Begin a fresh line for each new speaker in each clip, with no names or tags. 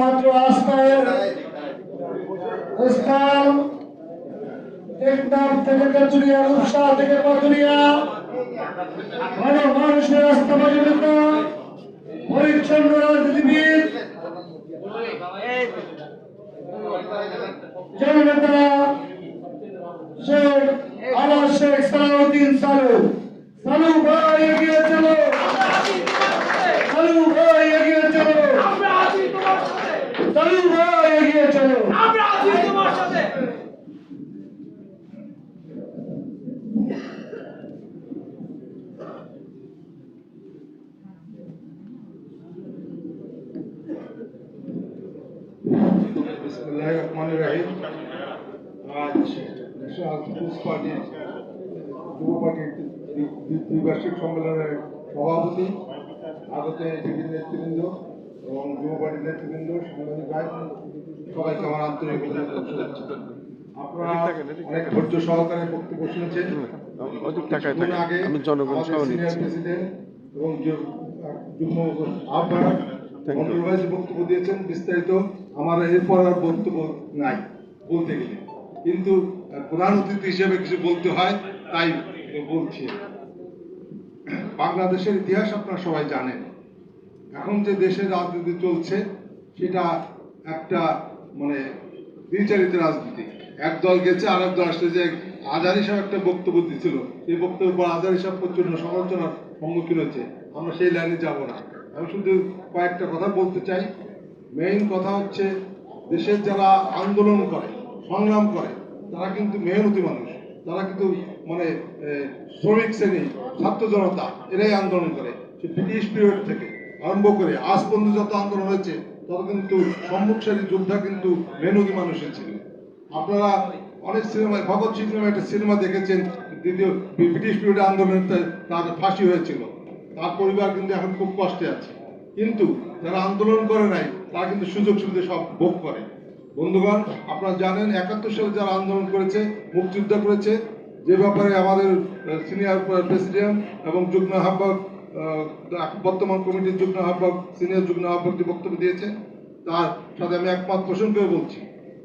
একমাত্র আস্থায় মানুষের আস্থাবাদী নেতা পরিচ্ছন্ন রাজনীতিবিদ। জননেতা শেখ আলা শেখ সালাউদ্দিন সালু সালু ভাই এগিয়ে চলো সালু ভাই এগিয়ে চলো
আমরা আছি তোমার সাথে
সালু ভাই এগিয়ে চলো
আমরা আছি তোমার সাথে
বিসমুল্লাহির রহমানির রহিম আজ ন্যাশনাল পিপুলস পার্টির যুব পার্টির দ্বি- দ্বি- দ্বিবার্ষিক সম্মেলনের সভাপতি আগত এটিভির নেতৃবৃন্দ এবং যুব পার্টির নেতৃবৃন্দ সাংবাদিক ভাই সবাইকে আমার আন্তরিক অভিনন্দন শুভেচ্ছা। আপনারা অনেক ধৈর্য সহকারে বক্তব্য শুনেছেন। আগে
জনগণ
প্রেসিডেন্ট এবং যুগ্ম আহ্বায়ক বক্তব্য দিয়েছেন। বিস্তারিত আমার এরপর আর বক্তব্য নাই বলতে গেলে। কিন্তু প্রধান অতিথি হিসেবে কিছু বলতে হয়, তাই বলছি। বাংলাদেশের ইতিহাস আপনারা সবাই জানেন। এখন যে দেশের রাজনীতি চলছে, সেটা একটা মানে দ্বিচারিত রাজনীতি। এক দল গেছে আর এক দল আসলে যে আজারি সাহেব একটা বক্তব্য দিচ্ছিল সেই বক্তব্য আজারি সাহেব প্রচণ্ড সমালোচনার সম্মুখীন হয়েছে। আমরা সেই লাইনে যাব না। আমি শুধু কয়েকটা কথা বলতে চাই। মেইন কথা হচ্ছে, দেশের যারা আন্দোলন করে, সংগ্রাম করে তারা কিন্তু মেহনতি মানুষ। তারা কিন্তু মানে শ্রমিক শ্রেণি, ছাত্র জনতা, এরাই আন্দোলন করে। সে ব্রিটিশ পিরিয়ড থেকে আরম্ভ করে, আজ পর্যন্ত যত আন্দোলন হয়েছে, তত কিন্তু সম্মুখসারী যোদ্ধা কিন্তু মেহনতি মানুষের ছিল আপনারা অনেক সিনেমায়, ভগৎ সিং নামে একটা সিনেমা দেখেছেন, দ্বিতীয় ব্রিটিশ পিরিয়ডে আন্দোলনে তার ফাঁসি হয়েছিল। তার পরিবার কিন্তু এখন খুব কষ্টে আছে। কিন্তু যারা আন্দোলন করে নাই, তারা কিন্তু সুযোগ সুবিধা সব ভোগ করে। বন্ধুগণ, আপনারা জানেন একাত্তর সালে যারা আন্দোলন করেছে, মুক্তিযুদ্ধ করেছে, যে ব্যাপারে আমাদের সিনিয়র প্রেসিডেন্ট এবং যুগ্ম আহ্বায়ক বর্তমান কমিটির যুগ্ম আহ্বায়ক সিনিয়র যুগ্ম আহ্বায়ক যে বক্তব্য দিয়েছে। তার সাথে আমি একমাত্র পোষণ করে বলছি,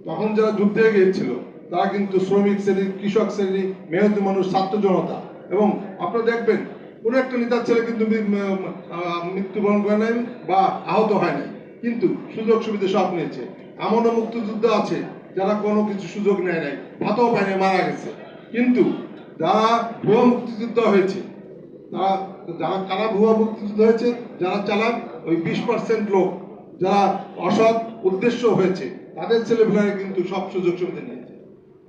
তখন যারা যুদ্ধে গিয়েছিল তারা কিন্তু শ্রমিক শ্রেণি, কৃষক শ্রেণি, মেহনতি মানুষ, ছাত্র জনতা এবং আপনারা দেখবেন, কোনো একটা নেতার ছেলে কিন্তু মৃত্যুবরণ করে নাই বা আহত হয় নাই। কিন্তু সুযোগ সুবিধা সব নিয়েছে। এমনও মুক্তিযুদ্ধ আছে, যারা কোনো কিছু সুযোগ নেয় নাই ভাতও পায় নাই, মারা গেছে। কিন্তু যারা ভুয়া মুক্তিযুদ্ধ হয়েছে, তারা যারা কারা ভুয়া মুক্তিযুদ্ধ হয়েছে, যারা চালাক, ওই বিশ পার্সেন্ট লোক, যারা অসৎ উদ্দেশ্য হয়েছে, তাদের ছেলেমেয়েরা কিন্তু সব সুযোগ সুবিধা নিয়েছে।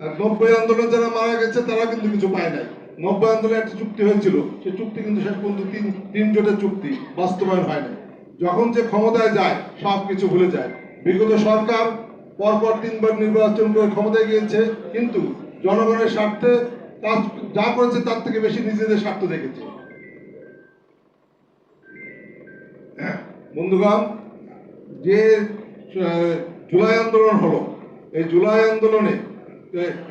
আর নব্বই আন্দোলনে যারা মারা গেছে, তারা কিন্তু কিছু পায় নাই। নব্বই আন্দোলনে একটা চুক্তি হয়েছিল, সেই চুক্তি কিন্তু শেষ পর্যন্ত তিন তিন জোটের চুক্তি বাস্তবায়ন হয় নাই। যখন যে ক্ষমতায় যায় সব কিছু ভুলে যায়। বিগত সরকার পরপর তিনবার নির্বাচন করে ক্ষমতায় গিয়েছে, কিন্তু জনগণের স্বার্থে কাজ যা করেছে তার থেকে বেশি নিজেদের স্বার্থ দেখেছে। বন্ধুগণ, যে জুলাই আন্দোলন হলো, এই জুলাই আন্দোলনে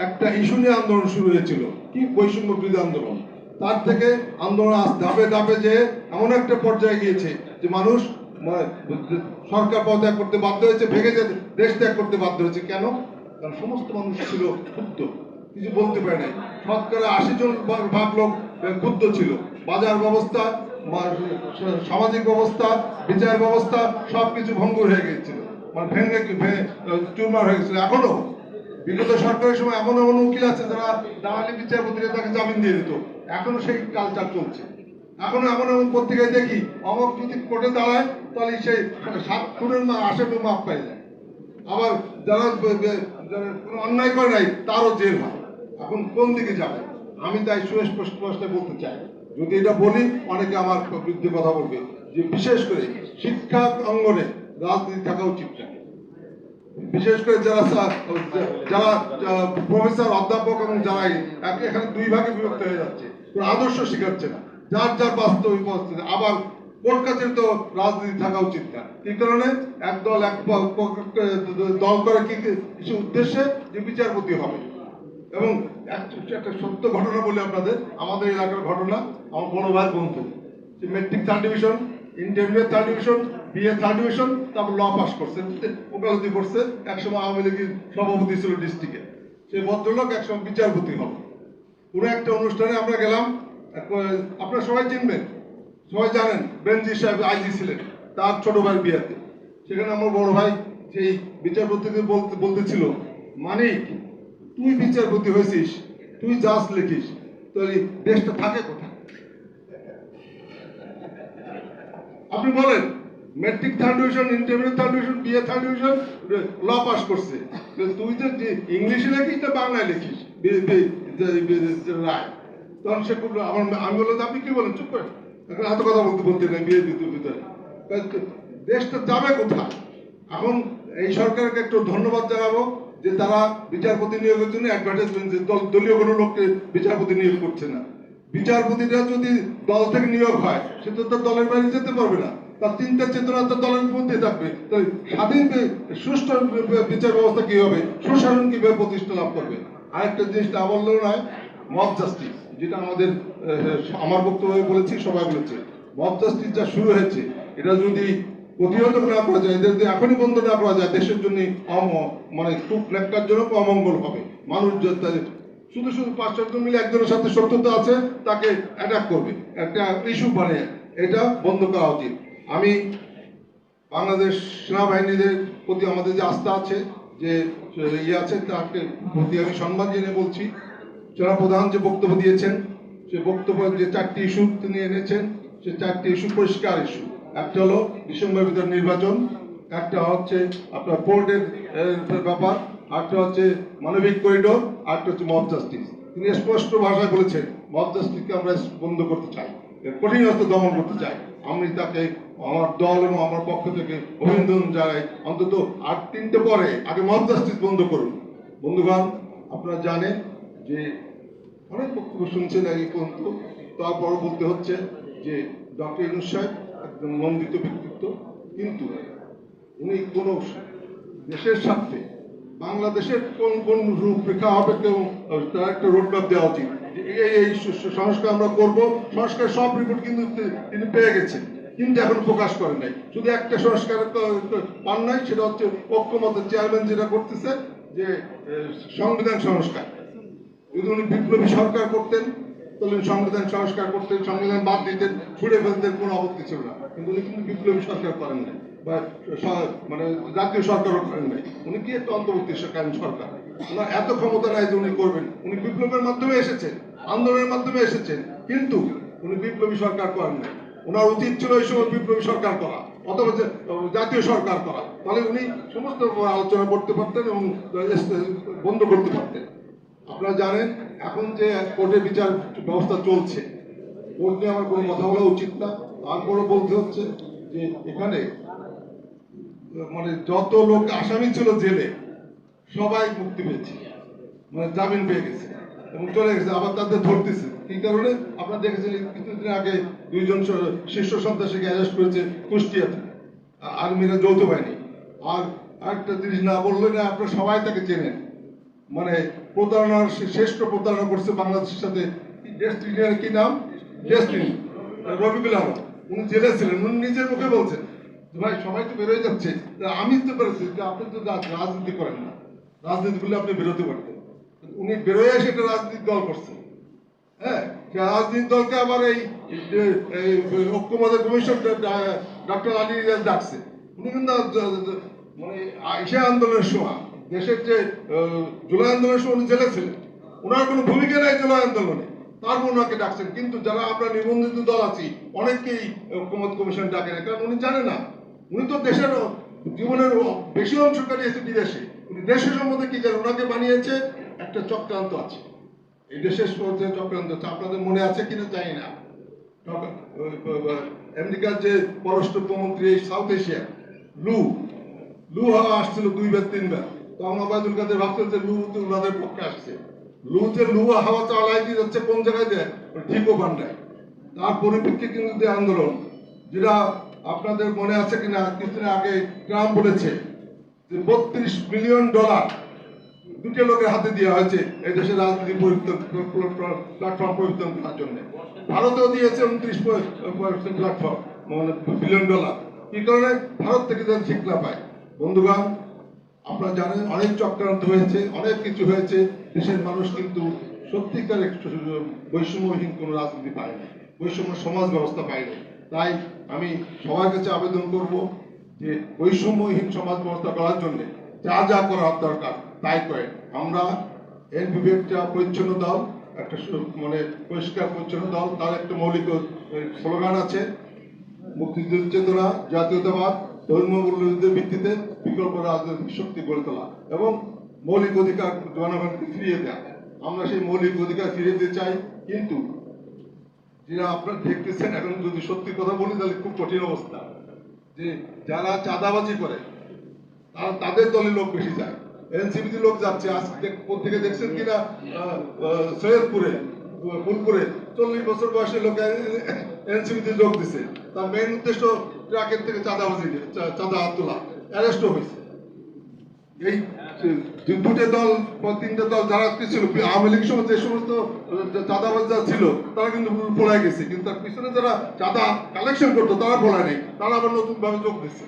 একটা ইস্যু নিয়ে আন্দোলন শুরু হয়েছিল, কি বৈষম্য বিরোধী আন্দোলন? তার থেকে আন্দোলন ধাপে ধাপে যে এমন একটা পর্যায়ে গিয়েছে যে মানুষ সরকার পদত্যাগ করতে বাধ্য হয়েছে, ভেঙে যে দেশ ত্যাগ করতে বাধ্য হয়েছে। কেন? কারণ সমস্ত মানুষ ছিল ক্ষুব্ধ, কিছু বলতে পারে নাই। শতকরা আশি জন ভাগ লোক ক্ষুব্ধ ছিল। বাজার ব্যবস্থা সামাজিক ব্যবস্থা, বিচার ব্যবস্থা সব কিছু ভঙ্গুর হয়ে গিয়েছিল। মানে ভেঙে চুরমার হয়ে গেছিল এখনও বিগত সরকারের সময় এমন এমন উকিল আছে যারা দালালি বিচারপতিরা তাকে জামিন দিয়ে দিত। এখনও সেই কালচার চলছে। এখনও এমন এমন পত্রিকায় দেখি, অমক যদি কোর্টে দাঁড়ায়, তাহলে সেই সাত খুনের আসামি মাপ পাই যায় আবার যারা কোনো অন্যায় করে নাই, তারও জেল হয়। এখন কোন দিকে যাবে? আমি তাই সুস্পষ্ট প্রশ্নে বলতে চাই, যদি এটা বলি, অনেকে আমার বিরুদ্ধে কথা বলবে, যে বিশেষ করে শিক্ষা অঙ্গনে রাজনীতি থাকা উচিত না। বিশেষ করে যারা যারা প্রফেসর, অধ্যাপক এবং যারা এখানে দুই ভাগে বিভক্ত হয়ে যাচ্ছে আদর্শ শিখাচ্ছে না। যার যার বাস্তবিক পরিস্থিতি আবার কোন তো রাজনীতি থাকা উচিত না। এই কারণে? এক প- প- দল করে কি, কি- কিছু উদ্দেশ্যে যে বিচারপতি হবে। এবং এক- একটা সত্য ঘটনা বলি আপনাদের। আমাদের এলাকার ঘটনা, আমার বড় ভাই বন্ধু। Matric third division intermediate third division BA third division তারপর ল পাস করছে। ওকালতি করছে। একসময় আওয়ামী লীগের সভাপতি ছিল ডিস্ট্রিক্টে সেই ভদ্রলোক একসময় বিচারপতি হবে পুরো একটা অনুষ্ঠানে আমরা গেলাম এক- আপনারা সবাই চিনবেন, সবাই জানেন, বেনজি সাহেব আইজি ছিলেন, তার ছোট ভাই বিয়াতে। সেখানে আমার বড় ভাই সেই বিচারপতিকে বলতে, বলতেছিল, মানিক, তুই বিচারপতি হয়েছিস, তুই জাজ লিখিস তো এই দেশটা থাকে কোথায়? আপনি বলেন matric third division, intermediate third division, BA third division, law pass করছে। তুই তো ইংলিশে লিখিস না বাংলায় লিখিস? রায়। তখন সে খুব আমার আমি বললাম, আপনি কি বলেন? চুপ এখন এত কথা বলতে বলতে নেই বিয়ের ভিতরে দেশটা যাবে কোথায়? এখন এই সরকারকে একটু ধন্যবাদ জানাব যে তারা বিচারপতি নিয়োগের জন্য অ্যাডভার্টাইজমেন্ট দলীয় কোনো লোককে বিচারপতি নিয়োগ করছে না। বিচারপতিরা যদি দল থেকে নিয়োগ হয়, সে তো তার দলের বাইরে যেতে পারবে না। তার চিন্তা চেতনা তো দলের মধ্যে থাকবে। তো স্বাধীন সুষ্ঠু বিচার ব্যবস্থা কি হবে? সুশাসন কীভাবে প্রতিষ্ঠা লাভ করবে? আরেকটা জিনিস না বললেও নয় মব জাস্টিস যেটা আমাদের আমার বক্তব্যে বলেছি, সবাই বলেছে। মব যা শুরু হয়েছে, এটা যদি প্রতিহত না করা যায়, এদের যদি এখনই বন্ধ না করা যায়, দেশের জন্য মানে খুব ন্যাক্কারজনক ও অমঙ্গল হবে। মানুষ শুধু শুধু পাঁচ ছজন মিলে একজনের সাথে শত্রুতা আছে, তাকে অ্যাটাক করবে। একটা ইস্যু বানিয়ে এটা বন্ধ করা উচিত। আমি বাংলাদেশ সেনাবাহিনীদের প্রতি আমাদের যে আস্থা আছে, যে ইয়ে আছে, তাকে প্রতি আমি সম্মান জেনে বলছি। সেনাপ্রধান যে বক্তব্য দিয়েছেন, সে বক্তব্য যে চারটি ইস্যু তিনি এনেছেন, সে চারটি ইস্যু পরিষ্কার ইস্যু। একটা হলো ডিসেম্বর ভিতর নির্বাচন, একটা হচ্ছে আপনার পোর্টের ব্যাপার, আরেকটা হচ্ছে মানবিক করিডোর, আরেকটা হচ্ছে মব জাস্টিস। তিনি স্পষ্ট ভাষায় বলেছেন, মব জাস্টিসকে আমরা বন্ধ করতে চাই কঠিন দমন করতে চাই। আমি তাকে, আমার দল এবং আমার পক্ষ থেকে অভিনন্দন জানাই। অন্তত আট তিনটে পরে আগে মব জাস্টিস বন্ধ করুন। বন্ধুগণ, আপনারা জানেন যে অনেক বক্তব্য শুনছেন এই পর্যন্ত। তারপর বলতে হচ্ছে যে ডক্টর ইনুস সাহেব একজন মন্দিত ব্যক্তিত্ব, কিন্তু উনি কোন দেশের স্বার্থে বাংলাদেশের কোন কোন রূপরেখা হবে কেউ তার একটা রোডম্যাপ দেওয়া উচিত। এই এই সংস্কার আমরা করব সংস্কার সব রিপোর্ট কিন্তু তিনি পেয়ে গেছেন। কিন্তু এখন প্রকাশ করেন নাই। শুধু একটা সংস্কার পান নাই, সেটা হচ্ছে ঐক্যমতের চেয়ারম্যান যেটা করতেছে, যে সংবিধান সংস্কার। যদি উনি বিপ্লবী সরকার করতেন, তাহলে সংবিধান সংস্কার করতেন, সংবিধান বাদ দিতেন, ছুড়ে ফেলতেন, কোনো আপত্তি ছিল না। কিন্তু উনি কিন্তু বিপ্লবী সরকার করেন নাই, বা মানে জাতীয় সরকারও করেন নাই। উনি কি একটা অন্তর্বর্তীকালীন সরকার? ওনার এত ক্ষমতা নাই যে উনি করবেন। উনি বিপ্লবের মাধ্যমে এসেছেন, আন্দোলনের মাধ্যমে এসেছেন, কিন্তু উনি বিপ্লবী সরকার করেন নাই। ওনার উচিত ছিল এই সময় বিপ্লবী সরকার করা, অথবা জাতীয় সরকার করা। তাহলে উনি সমস্ত আলোচনা করতে পারতেন এবং বন্ধ করতে পারতেন। আপনারা জানেন, এখন যে কোর্টে বিচার ব্যবস্থা চলছে, কোর্ট নিয়ে আমার কোনো কথা বলা উচিত না। তারপরও বলতে হচ্ছে যে এখানে মানে যত লোক আসামি ছিল জেলে, সবাই মুক্তি পেয়েছে মানে জামিন পেয়ে গেছে এবং চলে গেছে, আবার তাদের ধরতেছে। কি কারণে আপনারা দেখেছেন কিছুদিন আগে দুইজন শীর্ষ সন্ত্রাসীকে অ্যারেস্ট করেছে কুষ্টিয়াতে আর্মিরা যৌথ বাহিনী। আর একটা জিনিস না বললে না আপনারা সবাই তাকে চেনেন। মানে প্রতারণার শ্রেষ্ঠ প্রতারণা করছে বাংলাদেশের সাথে। কি নাম? ডেস্টিনি রবিকুল আলম। উনি জেলে ছিলেন। উনি নিজের মুখে বলছেন ভাই সবাই তো বেরোয় যাচ্ছে। আমি তো পেরেছি যে আপনি তো রাজনীতি করেন না। রাজনীতি করলে আপনি বেরোতে পারতেন। উনি বেরোয় এসে একটা রাজনীতি দল করছেন হ্যাঁ রাজনীতি দলকে আবার এই ঐক্যমতের কমিশন ডক্টর আলী ডাকছে। উনি কিন্তু মানে আইসা আন্দোলনের সময় দেশের যে জুলাই আন্দোলনের সময় উনি জেলে ছিলেন। ওনার কোনো ভূমিকা নেই জুলাই আন্দোলনে। তারপর ওনাকে ডাকছেন। কিন্তু যারা আমরা নিবন্ধিত দল আছি, অনেককেই ঐক্যমত কমিশন ডাকে না। কারণ উনি জানে না। উনি তো দেশের জীবনের বেশি অংশ কাটিয়েছে বিদেশে উনি দেশের সম্বন্ধে কি জানেন ওনাকে বানিয়েছে একটা চক্রান্ত আছে। এই দেশের মধ্যে চক্রান্ত হচ্ছে আপনাদের মনে আছে কিনা জানি না। আমেরিকার যে পররাষ্ট্র প্রমন্ত্রী সাউথ এশিয়া লু। লু হাওয়া আসছিল দুইবার তিনবার। আপনাদের মনে আছে কিনা, কিছুদিন আগে ট্রাম্প বলেছে যে বত্রিশ ডলার লোকের হাতে দেওয়া হয়েছে এই দেশের রাজনীতি প্ল্যাটফর্ম পরিবর্তন করার জন্য। ভারতেও দিয়েছে উনত্রিশ প্ল্যাটফর্ম মানে বিলিয়ন ডলার। কি কারণে? ভারত থেকে যেন ঠিক না পায়। বন্ধুগণ আপনারা জানেন অনেক চক্রান্ত হয়েছে, অনেক কিছু হয়েছে। দেশের মানুষ কিন্তু সত্যিকার একটু বৈষম্যহীন কোনো রাজনীতি পায়নি বৈষম্য সমাজ ব্যবস্থা পায়নি তাই আমি সবার কাছে আবেদন করব যে বৈষম্যহীন সমাজ ব্যবস্থা করার জন্য যা যা করার দরকার, তাই করেন। আমরা এনপিপি একটা পরিচ্ছন্ন দল, একটা মানে পরিষ্কার পরিচ্ছন্ন দল, তার একটা মৌলিক স্লোগান আছে মুক্তিযুদ্ধ চেতনা, জাতীয়তাবাদ ধর্মীয় মূল্যবোধের ভিত্তিতে বিকল্প রাজনৈতিক শক্তি গড়ে তোলা এবং মৌলিক অধিকার জনগণকে ফিরিয়ে দেওয়া আমরা সেই মৌলিক অধিকার ফিরিয়ে দিতে চাই, কিন্তু যেটা আপনারা দেখতেছেন, এখন যদি সত্যি কথা বলি, তাহলে খুব কঠিন অবস্থা। যে যারা চাঁদাবাজি করে, তারা তাদের দলের লোক বেশি যায়। এনসিপিতে লোক যাচ্ছে, আজকে পত্রিকা দেখছেন কিনা? সৈয়দপুরে ফুলপুরে। চল্লিশ বছর বয়সের লোক এনসিপিতে যোগ দিছে। তার মেইন উদ্দেশ্য ট্রাকের থেকে চাঁদাবাজি চা- চাঁদা তোলা, অ্যারেস্টও হয়েছে। এই দুটো দল তিনটে দল যারা ছিল আওয়ামী লীগ সময় যে সমস্ত চাঁদাবাজ ছিল, তারা কিন্তু পড়ে গেছে। কিন্তু তার পিছনে যারা চাঁদা কালেকশন করতো, তারা পড়ায় নেই। তারা আবার নতুন ভাবে যোগ দিচ্ছে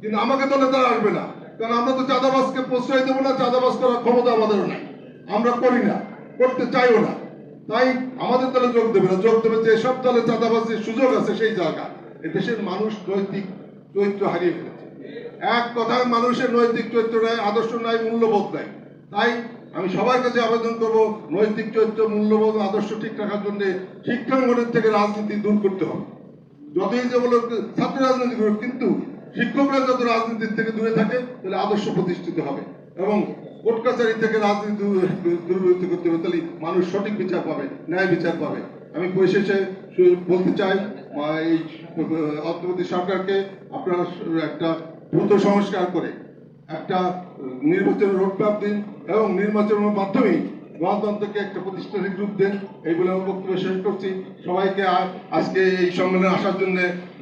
কিন্তু আমাকে দলে তারা আসবে না। কারণ আমরা তো চাঁদাবাজকে প্রশ্রয় দেবো না, চাঁদাবাজ করার ক্ষমতা আমাদেরও নাই। আমরা করি না, করতে চাইও না। তাই আমাদের দলে যোগ দেবে না। যোগ দেবে যে সব দলে চাঁদাবাজের সুযোগ আছে সেই জায়গা দেশের মানুষ নৈতিক চরিত্র হারিয়ে ফেলেছে। এক কথায় মানুষের নৈতিক চরিত্র নাই আদর্শ নাই, মূল্যবোধ নাই। তাই আমি সবার কাছে আবেদন করব, নৈতিক চরিত্র, মূল্যবোধ, আদর্শ ঠিক রাখার জন্য শিক্ষাঙ্গনের থেকে রাজনীতি দূর করতে হবে। যতই যে বলো ছাত্র রাজনীতি করুক, কিন্তু শিক্ষকরা যত রাজনীতির থেকে দূরে থাকে, তাহলে আদর্শ প্রতিষ্ঠিত হবে এবং কোর্ট কাছারি থেকে রাজনীতি দূর- দূরীভূত করতে হবে, তাহলে মানুষ সঠিক বিচার পাবে, ন্যায় বিচার পাবে। আমি পরিশেষে বলতে চাই এই অন্তর্বর্তী সরকারকে আপনারা একটা দ্রুত সংস্কার করে একটা নির্বাচনের রোডম্যাপ দিন এবং নির্বাচনের মাধ্যমেই গণতন্ত্রকে একটা প্রতিষ্ঠানিক রূপ দেন। এইগুলো আমি বক্তব্য শেষ করছি। সবাইকে আজকে এই সম্মেলনে আসার জন্য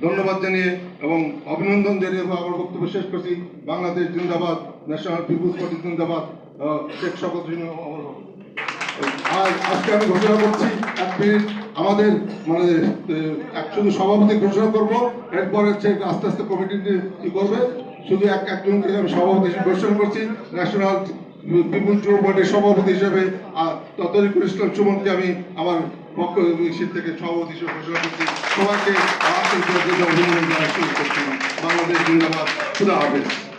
ধন্যবাদ জানিয়ে এবং অভিনন্দন জানিয়ে আমার বক্তব্য শেষ করছি। বাংলাদেশ জিন্দাবাদ, ন্যাশনাল পিপুলস পার্টি জিন্দাবাদ শেখ শপথ আর আজকে আমি ঘোষণা করছি এক মিনিট আমাদের মানে আহ, এক শুধু সভাপতি ঘোষণা করব এরপরে হচ্ছে আস্তে আস্তে কমিটি করবে। শুধু এক একজনকে আমি সভাপতি হিসেবে ঘোষণা করছি ন্যাশনাল পিপুল যুব পার্টির সভাপতি হিসেবে আর ততরিকুল ইসলাম সুমনকে আমি আমার পক্ষ থেকে সভাপতি হিসেবে ঘোষণা করছি। সবাইকে আন্তরিক অভিনন্দন করছি বাংলাদেশ জিন্দাবাদ। খুদা হাফেজ।